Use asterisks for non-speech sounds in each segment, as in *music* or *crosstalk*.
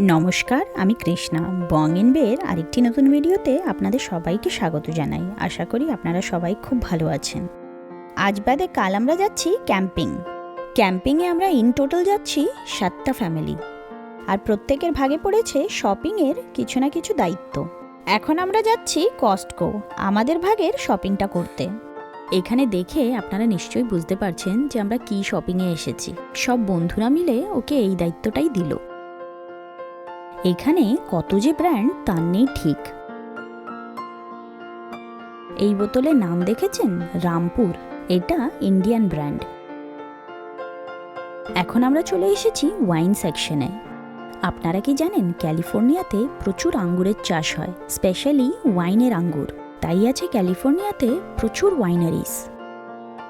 নমস্কার, আমি কৃষ্ণা। বং ইন বের আরেকটি নতুন ভিডিওতে আপনাদের সবাইকে স্বাগত জানাই। আশা করি আপনারা সবাই খুব ভালো আছেন। আজ বাদে কাল আমরা যাচ্ছি ক্যাম্পিং। ক্যাম্পিংয়ে আমরা ইন টোটাল যাচ্ছি সাতটা ফ্যামিলি। আর প্রত্যেকের ভাগে পড়েছে শপিংয়ের কিছু না কিছু দায়িত্ব। এখন আমরা যাচ্ছি কস্টকো, আমাদের ভাগের শপিংটা করতে। এখানে দেখে আপনারা নিশ্চয়ই বুঝতে পারছেন যে আমরা কি শপিংয়ে এসেছি। সব বন্ধুরা মিলে ওকে এই দায়িত্বটাই দিল। এখানে কত যে ব্র্যান্ড, তার নেই ঠিক। এই বোতলের নাম দেখেছেন? রামপুর। এটা ইন্ডিয়ান ব্র্যান্ড। এখন আমরা চলে এসেছি ওয়াইন সেকশনে। আপনারা কি জানেন, ক্যালিফোর্নিয়াতে প্রচুর আঙ্গুরের চাষ হয়, স্পেশালি ওয়াইনের আঙ্গুর। তাই আছে ক্যালিফোর্নিয়াতে প্রচুর ওয়াইনারিস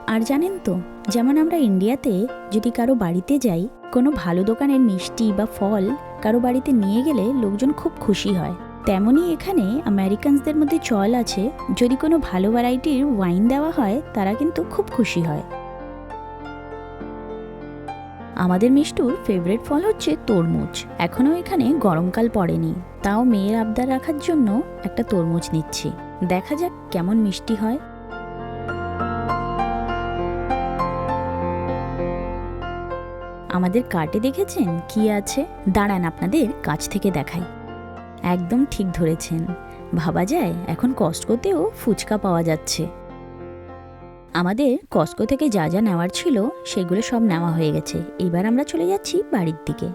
আর জানেন তো, যেমন আমরা ইন্ডিয়াতে যদি কারও বাড়িতে যাই, কোনো ভালো দোকানের মিষ্টি বা ফল কারও বাড়িতে নিয়ে গেলে লোকজন খুব খুশি হয়। তেমনই এখানে আমেরিকানসদের মধ্যে চল আছে, যদি কোনো ভালো ভ্যারাইটির ওয়াইন দেওয়া হয়, তারা কিন্তু খুব খুশি হয়। আমাদের মিষ্টুর ফেভারিট ফল হচ্ছে তরমুজ। এখনও এখানে গরমকাল পড়েনি। তাও মেয়ের আবদার রাখার জন্য একটা তরমুজ নিচ্ছি। দেখা যাক কেমন মিষ্টি হয়। আমাদের কার্টে দেখেছেন? কি আছে? দাঁড়ান, আপনাদের কাছ থেকে দেখাই। একদম ঠিক ধরেছেন। ভাবা যায়, এখন কস্টকোতেও ফুচকা পাওয়া যাচ্ছে। আমাদের কস্কো থেকে যা যা নেওয়ার ছিল, সেগুলো সব নেওয়া হয়ে গেছে। এবার আমরা চলে যাচ্ছি বাড়ির দিকে।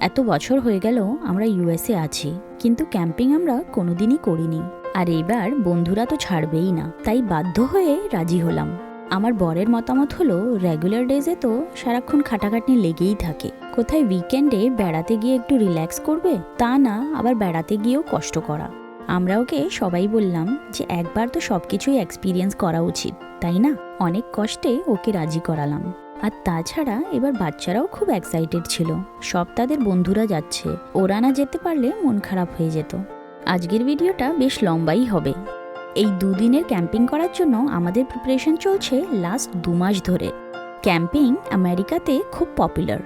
এত বছর হয়ে গেল আমরা ইউএসএ আছি, কিন্তু ক্যাম্পিং আমরা কোনোদিনই করিনি। আর এবার বন্ধুরা তো ছাড়বেই না, তাই বাধ্য হয়ে রাজি হলাম। আমার বরের মতামত হলো রেগুলার ডেজে তো সারাক্ষণ খাটাখাটনি লেগেই থাকে। কোথায় উইকেন্ডে বেড়াতে গিয়ে একটু রিল্যাক্স করবে, তা না, আবার বেড়াতে গিয়েও কষ্ট করা। আমরা ওকে সবাই বললাম যে, একবার তো সব কিছুই এক্সপিরিয়েন্স করা উচিত, তাই না? অনেক কষ্টে ওকে রাজি করালাম। আর তাছাড়া এবার বাচ্চারাও খুব এক্সাইটেড ছিল। সব তাদের বন্ধুরা যাচ্ছে। ওরা না যেতে পারলে মন খারাপ হয়ে যেত। আজকের ভিডিওটা বেশ লম্বাই হবে। এই দুদিনের ক্যাম্পিং করার জন্য আমাদের প্রিপারেশন চলছে লাস্ট দু মাস ধরে। ক্যাম্পিং আমেরিকাতে খুব পপুলার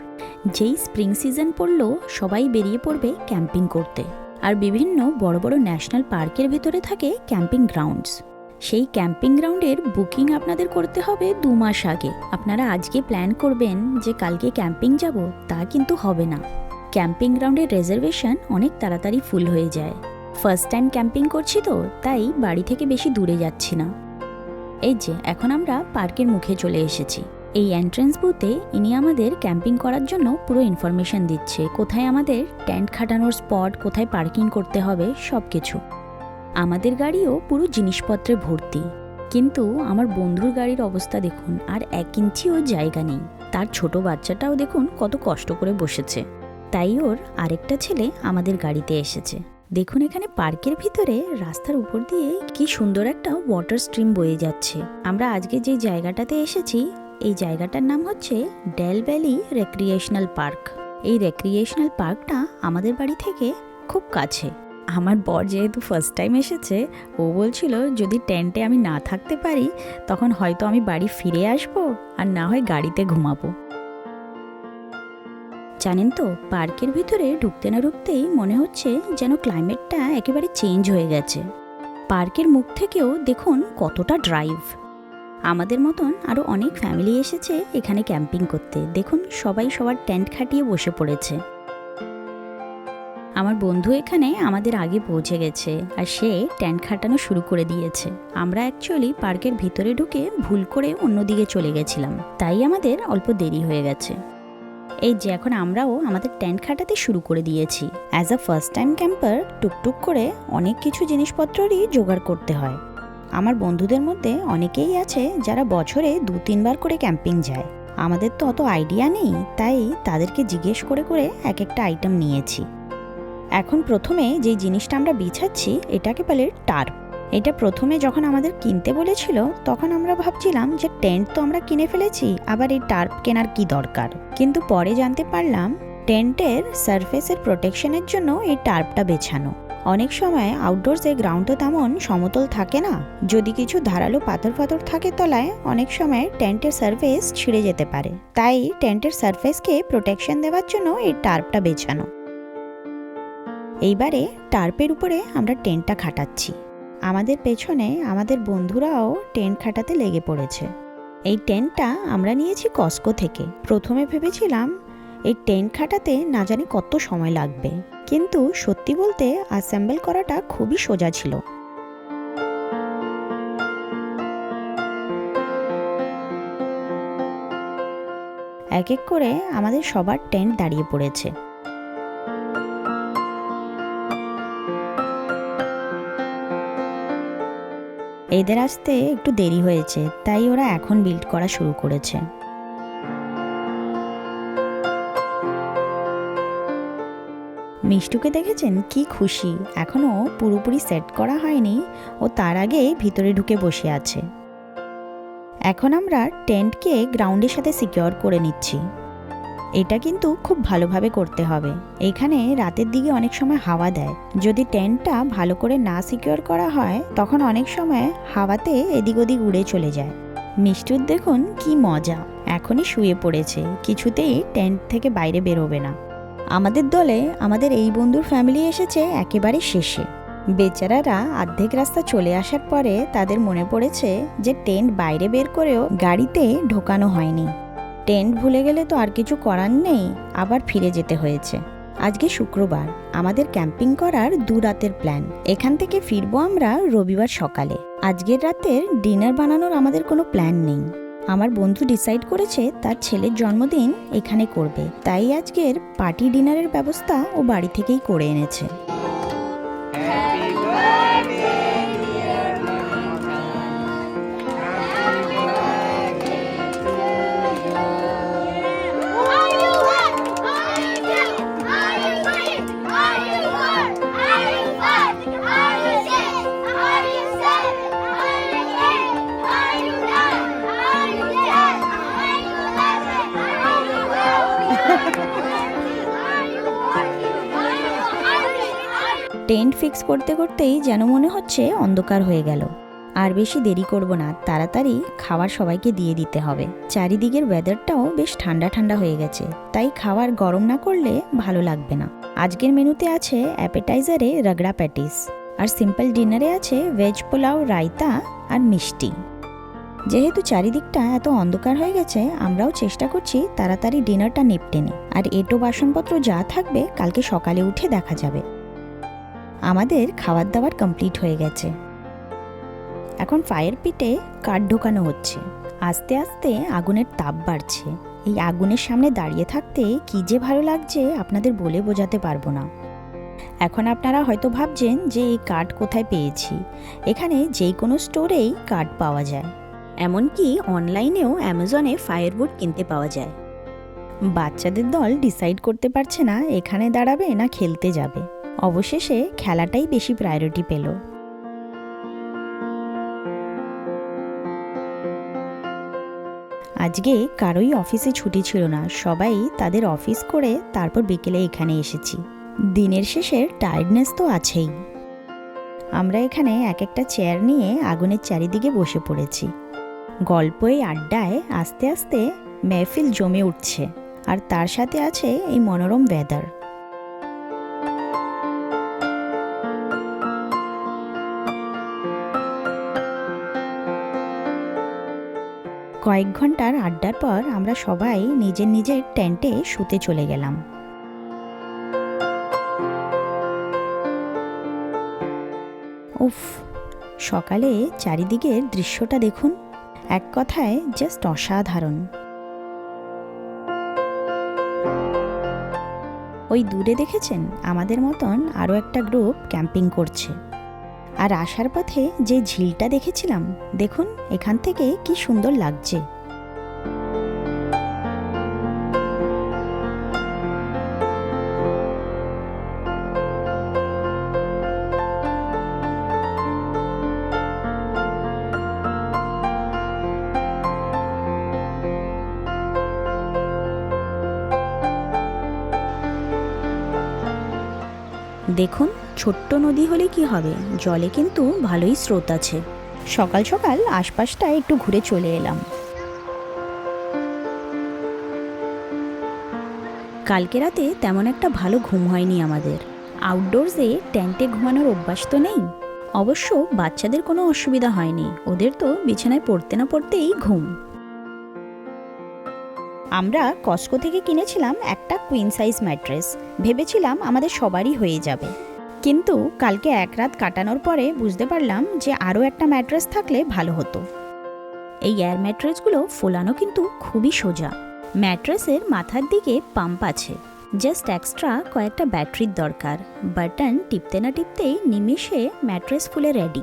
যেই স্প্রিং সিজন পড়ল, সবাই বেরিয়ে পড়বে ক্যাম্পিং করতে। আর বিভিন্ন বড় বড় ন্যাশনাল পার্কের ভেতরে থাকে ক্যাম্পিং গ্রাউন্ডস সেই ক্যাম্পিং গ্রাউন্ডের বুকিং আপনাদের করতে হবে দু মাস আগে। আপনারা আজকে প্ল্যান করবেন যে কালকে ক্যাম্পিং যাব, তা কিন্তু হবে না। ক্যাম্পিং গ্রাউন্ডের রেজার্ভেশন অনেক তাড়াতাড়ি ফুল হয়ে যায়। ফার্স্ট টাইম ক্যাম্পিং করছি তো, তাই বাড়ি থেকে বেশি দূরে যাচ্ছি না। এই যে, এখন আমরা পার্কের মুখে চলে এসেছি। এই এন্ট্রেন্স বুথে ইনি আমাদের ক্যাম্পিং করার জন্য পুরো ইনফরমেশন দিচ্ছে, কোথায় আমাদের টেন্ট খাটানোর স্পট কোথায় পার্কিং করতে হবে সব কিছু আমাদের গাড়িও পুরো জিনিসপত্রে ভর্তি। কিন্তু আমার বন্ধুর গাড়ির অবস্থা দেখুন, আর এক ইঞ্চিও জায়গা নেই। তার ছোট বাচ্চাটাও দেখুন কত কষ্ট করে বসেছে। তাই ওর আরেকটা ছেলে আমাদের গাড়িতে এসেছে। দেখুন এখানে পার্কের ভিতরে রাস্তার উপর দিয়ে কি সুন্দর একটা ওয়াটার স্ট্রিম বয়ে যাচ্ছে। আমরা আজকে যে জায়গাটাতে এসেছি, এই জায়গাটার নাম হচ্ছে ডেল ভ্যালি রেক্রিয়েশনাল পার্ক এই রেক্রিয়েশনাল পার্কটা আমাদের বাড়ি থেকে খুব কাছে। আমার বর যেহেতু ফার্স্ট টাইম এসেছে, ও বলছিল যদি টেন্টে আমি না থাকতে পারি, তখন হয়তো আমি বাড়ি ফিরে আসব আর না হয় গাড়িতে ঘুমাবো। জানেন তো, পার্কের ভিতরে ঢুকতে না ঢুকতেই মনে হচ্ছে যেন ক্লাইমেটটা একেবারে চেঞ্জ হয়ে গেছে। পার্কের মুখ থেকেও দেখুন কতটা ড্রাইভ আমাদের মতন আরও অনেক ফ্যামিলি এসেছে এখানে ক্যাম্পিং করতে। দেখুন, সবাই সবার টেন্ট খাটিয়ে বসে পড়েছে। আমার বন্ধু এখানে আমাদের আগে পৌঁছে গেছে আর সে ট্যান্ট খাটানো শুরু করে দিয়েছে। আমরা অ্যাকচুয়ালি পার্কের ভিতরে ঢুকে ভুল করে অন্যদিকে চলে গেছিলাম। তাই আমাদের অল্প দেরি হয়ে গেছে। এই যে এখন আমরাও আমাদের টেন্ট খাটাতে শুরু করে দিয়েছি। As a first time camper টুকটুক করে অনেক কিছু জিনিসপত্ররই জোগাড় করতে হয়। আমার বন্ধুদের মধ্যে অনেকেই আছে যারা বছরে দু, তিনবার করে ক্যাম্পিং যায়। আমাদের তো অত আইডিয়া নেই, তাই তাদেরকে জিজ্ঞেস করে করে এক একটা আইটেম নিয়েছি। এখন প্রথমে যে জিনিসটা আমরা বিছাচ্ছি, এটাকে বলে টার্প এটা প্রথমে যখন আমাদের কিনতে বলেছিল, তখন আমরা ভাবছিলাম যে টেন্ট তো আমরা কিনে ফেলেছি, আবার এই টার্প কেনার কি দরকার? কিন্তু পরে জানতে পারলাম, টেন্টের সারফেসের প্রোটেকশনের জন্য এই টার্পটা বেছানো। অনেক সময় আউটডোরসে তো তেমন সমতল থাকে না, যদি কিছু ধারালো পাথর ফাথর থাকে তলায়, অনেক সময় টেন্টের সারফেস ছিঁড়ে যেতে পারে। তাই টেন্টের সারফেসকে প্রোটেকশন দেওয়ার জন্য এই টার্পটা বেছানো। এইবারে টার্পের উপরে আমরা টেন্টটা খাটাচ্ছি। আমাদের পেছনে আমাদের বন্ধুরাও টেন্ট খাটাতে লেগে পড়েছে। এই টেন্টটা আমরা নিয়েছি কস্কো থেকে। প্রথমে ভেবেছিলাম এই টেন্ট খাটাতে না জানি কত সময় লাগবে। কিন্তু সত্যি বলতে অ্যাসেম্বল করাটা খুবই সোজা ছিল। এক এক করে আমাদের সবার টেন্ট দাঁড়িয়ে পড়েছে। এদের আসতে একটু দেরি হয়েছে, তাই ওরা এখন বিল্ড করা শুরু করেছে। মিষ্টুকে দেখেছেন? কি খুশি। এখনও পুরোপুরি সেট করা হয়নি। ও তার আগে ভিতরে ঢুকে বসে আছে। এখন আমরা টেন্টকে গ্রাউন্ডের সাথে সিকিওর করে নিচ্ছি। এটা কিন্তু খুব ভালোভাবে করতে হবে। এখানে রাতের দিকে অনেক সময় হাওয়া দেয়। যদি টেন্টটা ভালো করে না সিকিওর করা হয়, তখন অনেক সময় হাওয়াতে এদিক ওদিক উড়ে চলে যায়। মিষ্টুর দেখুন কি মজা। এখনই শুয়ে পড়েছে। কিছুতেই টেন্ট থেকে বাইরে বেরোবে না। আমাদের দলে আমাদের এই বন্ধুর ফ্যামিলি এসেছে একেবারে শেষে। বেচারারা অর্ধেক রাস্তা চলে আসার পরে তাদের মনে পড়েছে যে টেন্ট বাইরে বের করেও গাড়িতে ঢোকানো হয়নি। টেন্ট ভুলে গেলে তো আর কিছু করার নেই, আবার ফিরে যেতে হয়েছে। আজকে শুক্রবার, আমাদের ক্যাম্পিং করার দু রাতের প্ল্যান। এখান থেকে ফিরবো আমরা রবিবার সকালে। আজকের রাতের ডিনার বানানোর আমাদের কোনো প্ল্যান নেই। আমার বন্ধু ডিসাইড করেছে তার ছেলের জন্মদিন এখানে করবে। তাই আজকের পার্টি ডিনারের ব্যবস্থা ও বাড়ি থেকেই করে এনেছে। টেন্ট ফিক্স করতে করতেই যেন মনে হচ্ছে অন্ধকার হয়ে গেল। আর বেশি দেরি করব না, তাড়াতাড়ি খাবার সবাইকে দিয়ে দিতে হবে। চারিদিকের ওয়েদারটাও বেশ ঠান্ডা ঠান্ডা হয়ে গেছে, তাই খাবার গরম না করলে ভালো লাগবে না। আজকের মেনুতে আছে অ্যাপেটাইজারে রগড়া প্যাটিস আর সিম্পল ডিনারে আছে ভেজ পোলাও রায়তা আর মিষ্টি। যেহেতু চারিদিকটা এত অন্ধকার হয়ে গেছে, আমরাও চেষ্টা করছি তাড়াতাড়ি ডিনারটা নিপটে নে আর এটো বাসনপত্র যা থাকবে কালকে সকালে উঠে দেখা যাবে। আমাদের খাবার দাবার কমপ্লিট হয়ে গেছে। এখন ফায়ার পিটে কাঠ ঢোকানো হচ্ছে। আস্তে আস্তে আগুনের তাপ বাড়ছে। এই আগুনের সামনে দাঁড়িয়ে থাকতে কি যে ভালো লাগছে আপনাদের বলে বোঝাতে পারব না। এখন আপনারা হয়তো ভাবছেন যে এই কাঠ কোথায় পেয়েছি? এখানে যে কোনো স্টোরেই কাঠ পাওয়া যায়। এমনকি অনলাইনেও অ্যামাজনে ফায়ারবোর্ড কিনতে পাওয়া যায়। বাচ্চাদের দল ডিসাইড করতে পারছে না এখানে দাঁড়াবে না খেলতে যাবে। অবশেষে খেলাটাই বেশি প্রায়োরিটি পেল। আজকে কারোই অফিসে ছুটি ছিল না, সবাই তাদের অফিস করে তারপর বিকেলে এখানে এসেছি। দিনের শেষে টায়ার্ডনেস তো আছেই। আমরা এখানে এক একটা চেয়ার নিয়ে আগুনের চারিদিকে বসে পড়েছি। গল্পই আড্ডায় আস্তে আস্তে মেহফিল জমে উঠছে, আর তার সাথে আছে এই মনোরম ওয়েদার কয়েক ঘণ্টার আড্ডার পর আমরা সবাই নিজের নিজের টেন্টে শুতে চলে গেলাম। উফ, সকালে চারিদিকের দৃশ্যটা দেখুন। এক কথায় জাস্ট অসাধারণ। ওই দূরে দেখেছেন? আমাদের মতন আরও একটা গ্রুপ ক্যাম্পিং করছে। আর আসার পথে যে ঝিলটা দেখেছিলাম দেখুন এখান থেকে কি সুন্দর লাগছে। দেখুন ছোট্ট নদী হলে কি হবে? জলে কিন্তু ভালোই স্রোত আছে। সকাল সকাল আশপাশটা একটু ঘুরে চলে এলাম। কালকে রাতে তেমন একটা ভালো ঘুম হয়নি আমাদের। আউটডোরসে টেন্টে ঘুমানোর অভ্যাস তো নেই। অবশ্য বাচ্চাদের কোনো অসুবিধা হয়নি। ওদের তো বিছানায় পড়তে না পড়তেই ঘুম। আমরা কস্কো থেকে কিনেছিলাম একটা কুইন সাইজ ম্যাট্রেস ভেবেছিলাম আমাদের সবারই হয়ে যাবে। কিন্তু কালকে এক রাত কাটানোর পরে বুঝতে পারলাম যে আরও একটা ম্যাট্রেস থাকলে ভালো হতো। এই এয়ার ম্যাট্রেসগুলো ফোলানো কিন্তু খুবই সোজা। ম্যাট্রেসের মাথার দিকে পাম্প আছে। জাস্ট এক্সট্রা কয়েকটা ব্যাটারির দরকার। বাটন টিপতে না টিপতেই নিমিষে ম্যাট্রেস ফুলে রেডি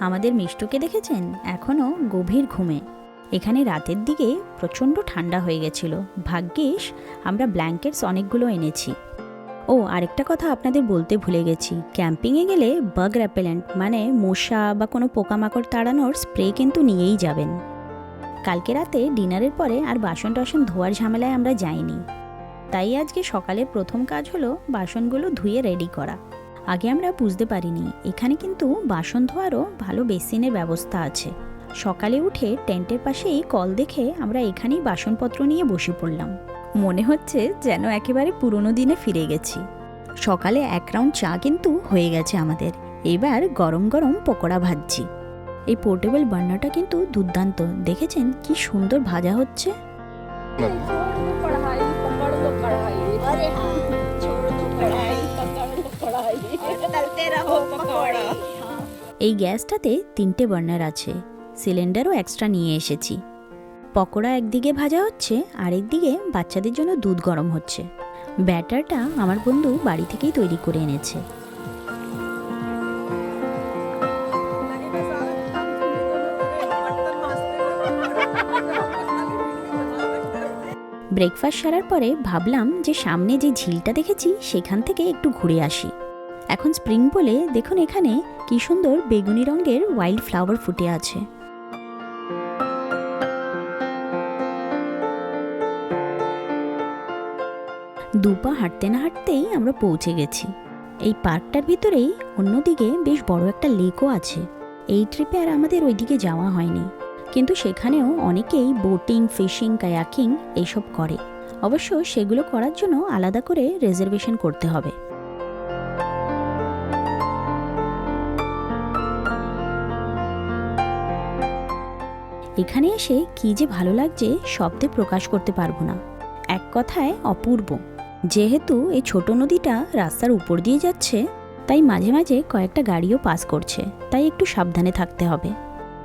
আমাদের মিষ্টুকে দেখেছেন? এখনও গভীর ঘুমে। এখানে রাতের দিকে প্রচণ্ড ঠান্ডা হয়ে গেছিল। ভাগ্যিস আমরা ব্ল্যাঙ্কেটস অনেকগুলো এনেছি। ও, আরেকটা কথা আপনাদের বলতে ভুলে গেছি। ক্যাম্পিংয়ে গেলে বাগ র্যাপেলেন্ট মানে মশা বা কোনো পোকামাকড় তাড়ানোর স্প্রে কিন্তু নিয়েই যাবেন। কালকে রাতে ডিনারের পরে আর বাসন টাসন ধোয়ার ঝামেলায় আমরা যাইনি। তাই আজকে সকালে প্রথম কাজ হলো বাসনগুলো ধুয়ে রেডি করা। আগে আমরা বুঝতে পারিনি, এখানে কিন্তু বাসন ধোয়ারও ভালো বেসিনের ব্যবস্থা আছে। সকালে উঠে টেন্টের পাশেই কল দেখে আমরা এখানেই বাসনপত্র নিয়ে বসে পড়লাম। মনে হচ্ছে যেন একেবারে পুরনো দিনে ফিরে গেছি। সকালে এক রাউন্ড চা কিন্তু হয়ে গেছে আমাদের। এবার গরম গরম পকোড়া ভাজছি। এই পোর্টেবল বান্নাটা কিন্তু দুর্দান্ত। দেখেছেন কি সুন্দর ভাজা হচ্ছে? এই গ্যাসটাতে তিনটে বার্নার আছে। সিলিন্ডারও এক্সট্রা নিয়ে এসেছি। পকোড়া একদিকে ভাজা হচ্ছে, আরেক দিকে বাচ্চাদের জন্য দুধ গরম হচ্ছে। ব্যাটারটা আমার বন্ধু বাড়ি থেকেই তৈরি করে এনেছে। ব্রেকফাস্ট সারার পরে ভাবলাম যে সামনে যে ঝিলটা দেখেছি, সেখান থেকে একটু ঘুরে আসি। এখন স্প্রিং বলে দেখুন এখানে কি সুন্দর বেগুনি রঙের ওয়াইল্ড ফ্লাওয়ার ফুটে আছে। দুপা হাঁটতে না হাঁটতেই আমরা পৌঁছে গেছি। এই পার্কটার ভিতরেই অন্যদিকে বেশ বড় একটা লেকও আছে। এই ট্রিপে আর আমাদের ওইদিকে যাওয়া হয়নি। কিন্তু সেখানেও অনেকেই বোটিং ফিশিং কায়াকিং এইসব করে। অবশ্য সেগুলো করার জন্য আলাদা করে রিজার্ভেশন করতে হবে। এখানে এসে কি যে ভালো লাগছে শব্দে প্রকাশ করতে পারব না। এক কথায় অপূর্ব। যেহেতু এই ছোট নদীটা রাস্তার উপর দিয়ে যাচ্ছে, তাই মাঝে মাঝে কয়েকটা গাড়িও পাস করছে, তাই একটু সাবধানে থাকতে হবে।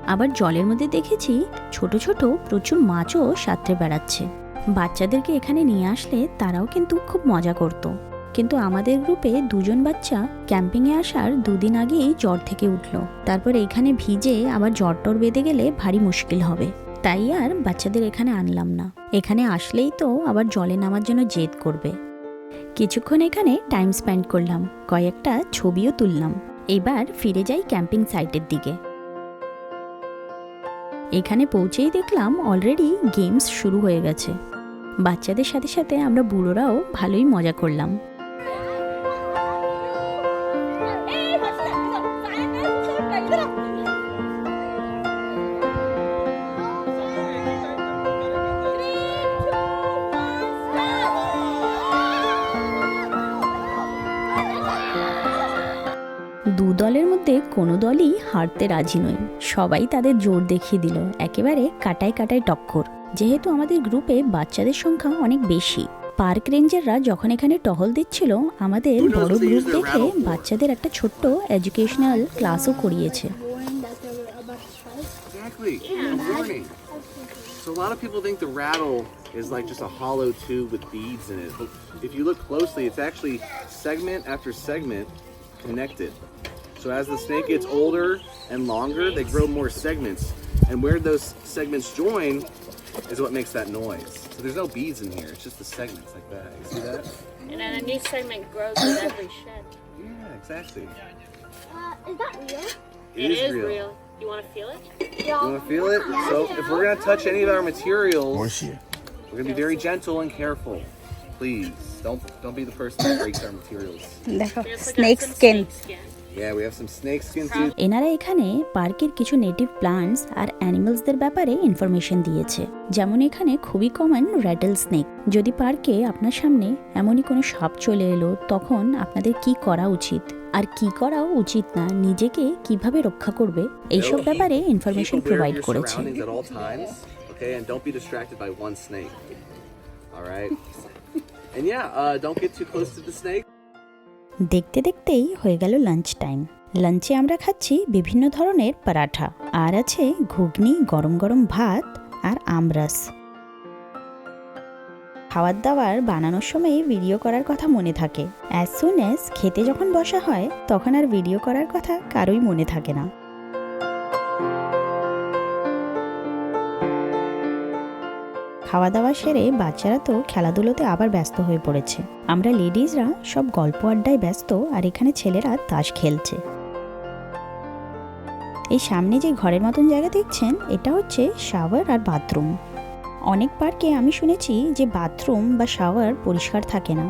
আবার জলের মধ্যে দেখেছি ছোট ছোট প্রচুর মাছও সাঁতরে বেড়াচ্ছে। বাচ্চাদেরকে এখানে নিয়ে আসলে তারাও কিন্তু খুব মজা করত। কিন্তু আমাদের গ্রুপে দুজন বাচ্চা ক্যাম্পিংয়ে আসার দুদিন আগেই জ্বর থেকে উঠল। তারপর এখানে ভিজে আবার জ্বর টর বেঁধে গেলে ভারী মুশকিল হবে। তাই আর বাচ্চাদের এখানে আনলাম না। এখানে আসলেই তো আবার জলে নামার জন্য জেদ করবে। কিছুক্ষণ এখানে টাইম স্পেন্ড করলাম, কয়েকটা ছবিও তুললাম। এবার ফিরে যাই ক্যাম্পিং সাইটের দিকে। এখানে পৌঁছেই দেখলাম অলরেডি গেমস শুরু হয়ে গেছে। বাচ্চাদের সাথে সাথে আমরা বুড়োরাও ভালোই মজা করলাম। দু দলের মধ্যে কোনো দলই হারতে রাজি নয়। সবাই তাদের জোর দেখিয়ে দিল একেবারে কাটায় কাটাই টক্কর। যেহেতু আমাদের গ্রুপে বাচ্চাদের সংখ্যা অনেক বেশি। পার্ক রেঞ্জাররা যখন এখানে টহল দিচ্ছিল আমাদের বড় গ্রুপ দেখে বাচ্চাদের একটা ছোট্ট এডুকেশনাল ক্লাসও করিয়েছে। So a lot of people think the rattle is like just a hollow tube with beads in it. But if you look closely, it's actually segment after segment connected. So as the snake gets older and longer, they grow more segments. And where those segments join is what makes that noise. So there's no beads in here. It's just the segments like that. You see that? And then a new segment grows with every shed. Yeah, exactly. Uh, is that real? It is real. You want to feel it? Yeah. You want to feel it? So if we're gonna touch any of our materials, we're gonna be very gentle and careful. please. Don't don't be the person that breaks our materials. *coughs* snake skin. এনারা এখানে পার্কের কিছু native plants are অ্যানিমালসদের ব্যাপারে information দিয়েছে। যেমন এখানে খুবই common র্যাডেল snake যদি পার্কে আপনার সামনে এমনই কোনো সাপ চলে এলো তখন আপনাদের কি করা উচিত? আর কি করাও উচিত না? নিজেকে কীভাবে রক্ষা করবে? এইসব ব্যাপারে ইনফরমেশন প্রোভাইড করেছে। And yeah, uh, don't get too close to the snake. দেখতে দেখতেই হয়ে গেল লাঞ্চ টাইম লাঞ্চে আমরা খাচ্ছি বিভিন্ন ধরনের পরাঠা। আর আছে ঘুগনি গরম গরম ভাত আর আমরাস। খাওয়ার দাবার বানানোর সময় ভিডিও করার কথা মনে থাকে। অ্যাজ সুন অ্যাজ খেতে যখন বসা হয় তখন আর ভিডিও করার কথা কারোই মনে থাকে না। খাওয়া দাওয়া সেরে বাচ্চারা তো খেলাধুলোতে আবার ব্যস্ত হয়ে পড়েছে। আমরা লেডিজরা সব গল্প আড্ডায় ব্যস্ত আর এখানে ছেলেরা তাস খেলছে। এই সামনে যে ঘরের মতন জায়গা দেখছেন, এটা হচ্ছে শাওয়ার আর বাথরুম অনেক পার্কে আমি শুনেছি যে বাথরুম বা শাওয়ার পরিষ্কার থাকে না।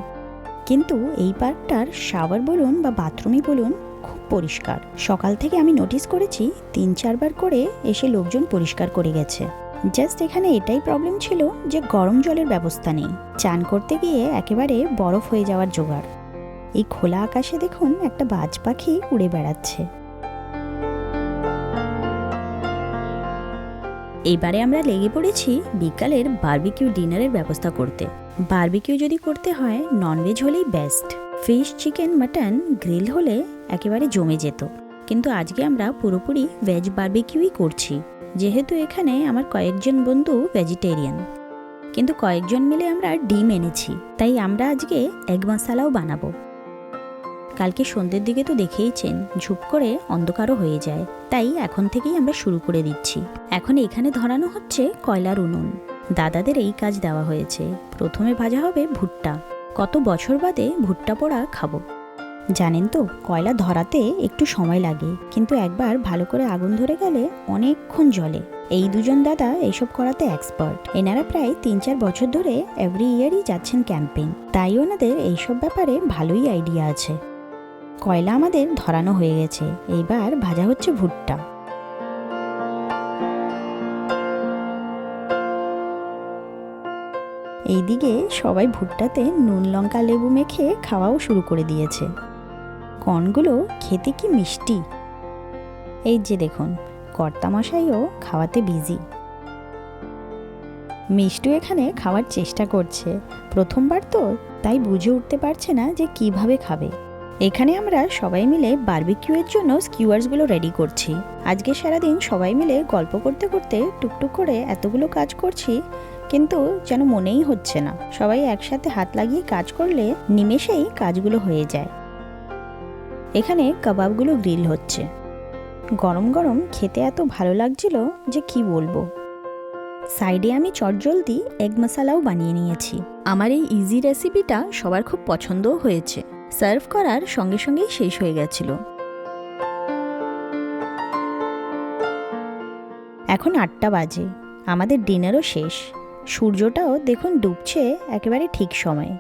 কিন্তু এই পার্কটার শাওয়ার বলুন বা বাথরুমই বলুন খুব পরিষ্কার। সকাল থেকে আমি নোটিস করেছি তিন চারবার করে এসে লোকজন পরিষ্কার করে গেছে। জাস্ট এখানে এটাই প্রবলেম ছিল যে গরম জলের ব্যবস্থা নেই। চান করতে গিয়ে একেবারে বরফ হয়ে যাওয়ার জোগাড়। এই খোলা আকাশে দেখুন একটা বাজ পাখি উড়ে বেড়াচ্ছে। এইবারে আমরা লেগে পড়েছি বিকালের বারবিকিউ ডিনারের ব্যবস্থা করতে। বারবিকিউ যদি করতে হয় ননভেজ হলেই best fish chicken mutton grill হলে একেবারে জমে যেত। কিন্তু আজকে আমরা পুরোপুরি ভেজ বারবিকিউই করছি। যেহেতু এখানে আমার কয়েকজন বন্ধু ভেজিটেরিয়ান কিন্তু কয়েকজন মিলে আমরা ডিম এনেছি, তাই আমরা আজকে এগ মশালাও বানাবো। কালকে সন্ধ্যের দিকে তো দেখেইছেন, ঝুপ করে অন্ধকারও হয়ে যায়, তাই এখন থেকেই আমরা শুরু করে দিচ্ছি। এখন এখানে ধরানো হচ্ছে কয়লার উনুন। দাদাদের এই কাজ দেওয়া হয়েছে। প্রথমে ভাজা হবে ভুট্টা। কত বছর বাদে ভুট্টা পোড়া খাব। জানেন তো, কয়লা ধরাতে একটু সময় লাগে, কিন্তু একবার ভালো করে আগুন ধরে গেলে অনেকক্ষণ জ্বলে। এই দুজন দাদা এইসব করাতে এক্সপার্ট এনারা প্রায় তিন চার বছর ধরে এভরি ইয়ারই যাচ্ছেন ক্যাম্পেইন তাই ওনাদের এইসব ব্যাপারে ভালোই আইডিয়া আছে। কয়লা আমাদের ধরানো হয়ে গেছে, এইবার ভাজা হচ্ছে ভুট্টা। এইদিকে সবাই ভুট্টাতে নুন, লঙ্কা, লেবু মেখে খাওয়াও শুরু করে দিয়েছে। কর্নগুলো খেতে কি মিষ্টি? এই যে দেখুন, কর্তামশাইও খাওয়াতে বিজি মিষ্টু এখানে খাওয়ার চেষ্টা করছে। প্রথমবার তো তাই বুঝে উঠতে পারছে না যে কীভাবে খাবে। এখানে আমরা সবাই মিলে বারবিকিউয়ের জন্য স্কিউয়ার্সগুলো রেডি করছি। আজকে সারাদিন সবাই মিলে গল্প করতে করতে টুকটুক করে এতগুলো কাজ করছি, কিন্তু যেন মনেই হচ্ছে না। সবাই একসাথে হাত লাগিয়ে কাজ করলে নিমেষেই কাজগুলো হয়ে যায়। এখানে কাবাবগুলো গ্রিল হচ্ছে। গরম গরম খেতে এত ভালো লাগছিল যে কি বলব। সাইডে আমি চটজলদি এগ মশালাও বানিয়ে নিয়েছি। আমার এই ইজি রেসিপিটা সবার খুব পছন্দও হয়েছে। সার্ভ করার সঙ্গে সঙ্গেই শেষ হয়ে গেছিল। এখন আটটা বাজে। আমাদের ডিনারও শেষ। সূর্যটাও দেখুন ডুবছে একেবারে ঠিক সময়ে।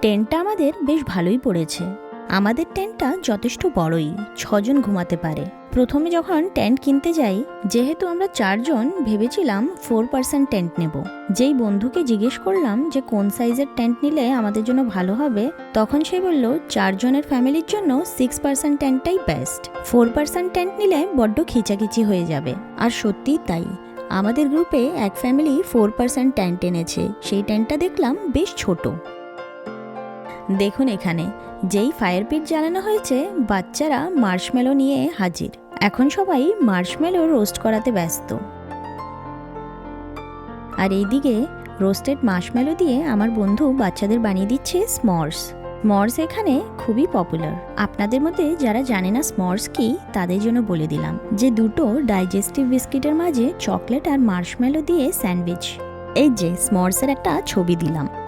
টেন্টটা আমাদের বেশ ভালোই পড়েছে। আমাদের টেন্টটা যথেষ্ট বড়ই, ছজন ঘুমাতে পারে। প্রথমে যখন টেন্ট কিনতে যাই, যেহেতু আমরা চারজন, ভেবেছিলাম ফোর পার্সেন্ট টেন্ট নেব। যেই বন্ধুকে জিজ্ঞেস করলাম যে কোন সাইজের টেন্ট নিলে আমাদের জন্য ভালো হবে, তখন সে বলল, চারজনের ফ্যামিলির জন্য সিক্স পার্সেন্ট টেন্টটাই বেস্ট ফোর পার্সেন্ট টেন্ট নিলে বড্ড খিচাখিচি হয়ে যাবে। আর সত্যিই তাই। আমাদের গ্রুপে এক ফ্যামিলি ফোর পার্সেন্ট টেন্ট এনেছে। সেই টেন্টটা দেখলাম বেশ ছোট। দেখুন এখানে, যেই ফায়ার পিট জ্বালানো হয়েছে, বাচ্চারা মার্শমেলো নিয়ে হাজির। এখন সবাই মার্শমেলো রোস্ট করাতে ব্যস্ত। আর এইদিকে রোস্টেড মার্শমেলো দিয়ে আমার বন্ধু বাচ্চাদের বানিয়ে দিচ্ছে স্মর্স স্মর্স এখানে খুবই পপুলার আপনাদের মধ্যে যারা জানে না স্মর্স কি, তাদের জন্য বলে দিলাম যে দুটো ডাইজেস্টিভ বিস্কিটের মাঝে চকলেট আর মার্শমেলো দিয়ে স্যান্ডউইচ। এই যে স্মর্সের একটা ছবি দিলাম।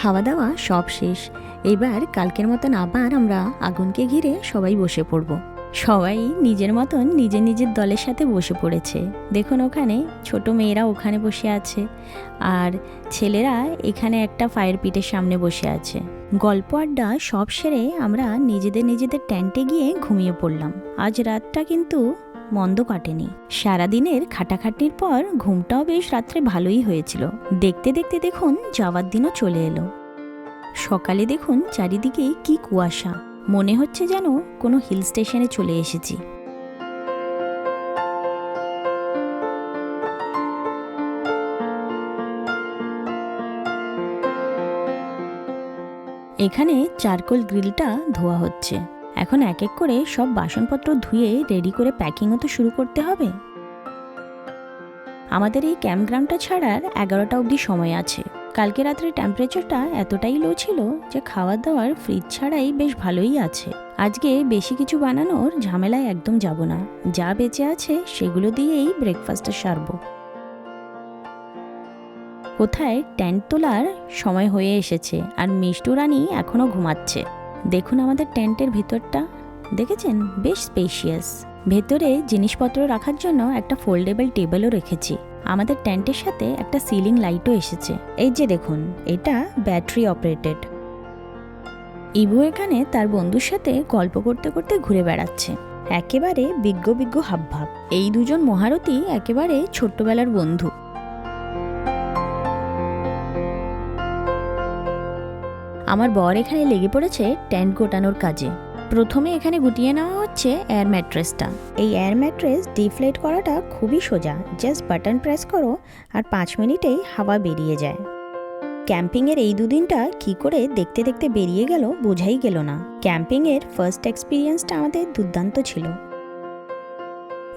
খাওয়া দাওয়া সব শেষ। এবার কালকের মতন আবার আমরা আগুনকে ঘিরে সবাই বসে পড়ব। সবাই নিজের মতন নিজের নিজের দলের সাথে বসে পড়েছে। দেখুন ওখানে ছোট মেয়েরা ওখানে বসে আছে আর ছেলেরা এখানে একটা ফায়ার পিটের সামনে বসে আছে। গল্প আড্ডা সব সেরে আমরা নিজেদের নিজেদের ট্যান্টে গিয়ে ঘুমিয়ে পড়লাম। আজ রাতটা কিন্তু মন্দ কাটেনি। সারাদিনের খাটাখাটনির পর ঘুমটাও বেশ রাত্রে ভালোই হয়েছিল। দেখতে দেখতে দেখুন যাওয়ার দিনও চলে এলো। সকালে দেখুন চারিদিকে কি কুয়াশা। মনে হচ্ছে যেন কোনো হিল স্টেশনে চলে এসেছি। এখানে চারকোল গ্রিলটা ধোয়া হচ্ছে। এখন এক এক করে সব বাসনপত্র ধুয়ে রেডি করে প্যাকিংও তো শুরু করতে হবে। আমাদের এই ক্যাম্পগ্রাউন্ডটা ছাড়ার এগারোটা অবধি সময় আছে। কালকে রাত্রে টেম্পারেচারটা এতটাই লো ছিল যে খাবার দাওয়ার ফ্রিজ ছাড়াই বেশ ভালোই আছে। আজকে বেশি কিছু বানানোর ঝামেলায় একদম যাব না। যা বেঁচে আছে সেগুলো দিয়েই ব্রেকফাস্টটা সারবো। কোথায় টেন্ট তোলার সময় হয়ে এসেছে আর মিষ্টু রানী এখনও ঘুমাচ্ছে। দেখুন আমাদের টেন্টের ভিতরটা। দেখেছেন? বেশ স্পেশিয়াস ভেতরে জিনিসপত্র রাখার জন্য একটা ফোল্ডেবল টেবিলও রেখেছি। আমাদের টেন্টের সাথে একটা সিলিং লাইটও এসেছে। এই যে দেখুন, এটা ব্যাটারি অপারেটেড ইবু এখানে তার বন্ধুর সাথে গল্প করতে করতে ঘুরে বেড়াচ্ছে। একেবারে বিজ্ঞ বিজ্ঞ হাবভাব। এই দুজন মহারথী একেবারে ছোট্টবেলার বন্ধু। আমার বর এখানে লেগে পড়েছে টেন্ট গোটানোর কাজে। প্রথমে এখানে গুটিয়ে নেওয়া হচ্ছে এয়ার ম্যাট্রেসটা এই এয়ার ম্যাট্রেস ডিফ্লেট করাটা খুবই সোজা। জাস্ট বাটন প্রেস করো আর পাঁচ মিনিটেই হাওয়া বেরিয়ে যায়। ক্যাম্পিংয়ের এই দুদিনটা কি করে দেখতে দেখতে বেরিয়ে গেল বোঝাই গেল না। ক্যাম্পিংয়ের ফার্স্ট এক্সপিরিয়েন্সটা আমাদের দুর্দান্ত ছিল।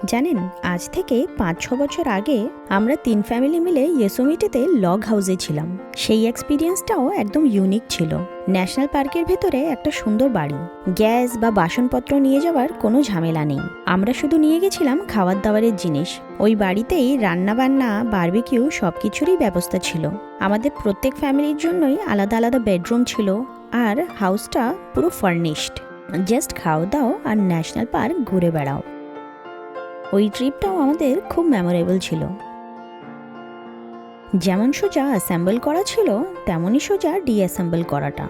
জানেন, আজ থেকে পাঁচ ছ বছর আগে আমরা তিন ফ্যামিলি মিলে ইয়েসোমিটিতে লগ হাউসে ছিলাম। সেই এক্সপিরিয়েন্সটাও একদম ইউনিক ছিল। ন্যাশনাল পার্কের ভেতরে একটা সুন্দর বাড়ি। গ্যাস বা বাসনপত্র নিয়ে যাওয়ার কোনো ঝামেলা নেই। আমরা শুধু নিয়ে গেছিলাম খাবার দাবারের জিনিস। ওই বাড়িতেই রান্না বান্না বারবিকিউ সব কিছুরই ব্যবস্থা ছিল। আমাদের প্রত্যেক ফ্যামিলির জন্যই আলাদা আলাদা বেডরুম ছিল আর হাউসটা পুরো ফার্নিশড জাস্ট খাওয়া দাও আর ন্যাশনাল পার্ক ঘুরে বেড়াও। ওই ট্রিপটাও আমাদের খুব মেমোরেবল ছিল। যেমন সোজা অ্যাসেম্বল করা ছিল, তেমনই সোজা ডিঅ্যাসেম্বল করাটা।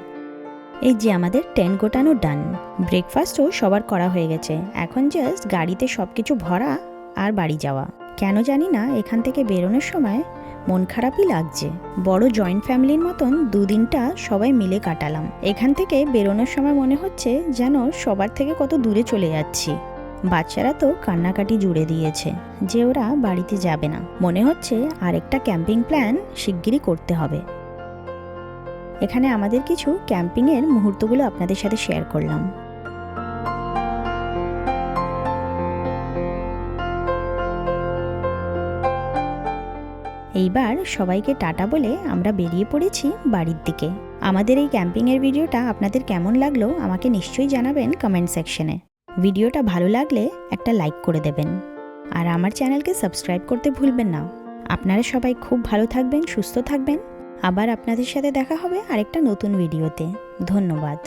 এই যে আমাদের টেন্ট গোটানো ডান ব্রেকফাস্টও সবার করা হয়ে গেছে। এখন জাস্ট গাড়িতে সব কিছু ভরা আর বাড়ি যাওয়া। কেন জানি না, এখান থেকে বেরোনোর সময় মন খারাপই লাগছে। বড় জয়েন্ট ফ্যামিলির মতন দুদিনটা সবাই মিলে কাটালাম। এখান থেকে বেরোনোর সময় মনে হচ্ছে যেন সবার থেকে কত দূরে চলে যাচ্ছি। বাচ্চারা তো কান্নাকাটি জুড়ে দিয়েছে যে ওরা বাড়িতে যাবে না। মনে হচ্ছে আরেকটা ক্যাম্পিং প্ল্যান শিগগিরই করতে হবে। এখানে আমাদের কিছু ক্যাম্পিংয়ের মুহূর্তগুলো আপনাদের সাথে শেয়ার করলাম। এইবার সবাইকে টাটা বলে আমরা বেরিয়ে পড়েছি বাড়ির দিকে। আমাদের এই ক্যাম্পিংয়ের ভিডিওটা আপনাদের কেমন লাগল আমাকে নিশ্চয়ই জানাবেন কমেন্ট সেকশনে। ভিডিওটা ভালো লাগলে একটা লাইক করে দেবেন। আর আমার চ্যানেলকে সাবস্ক্রাইব করতে ভুলবেন না। আপনারা সবাই খুব ভালো থাকবেন, সুস্থ থাকবেন। আবার আপনাদের সাথে দেখা হবে আরেকটা নতুন ভিডিওতে। ধন্যবাদ।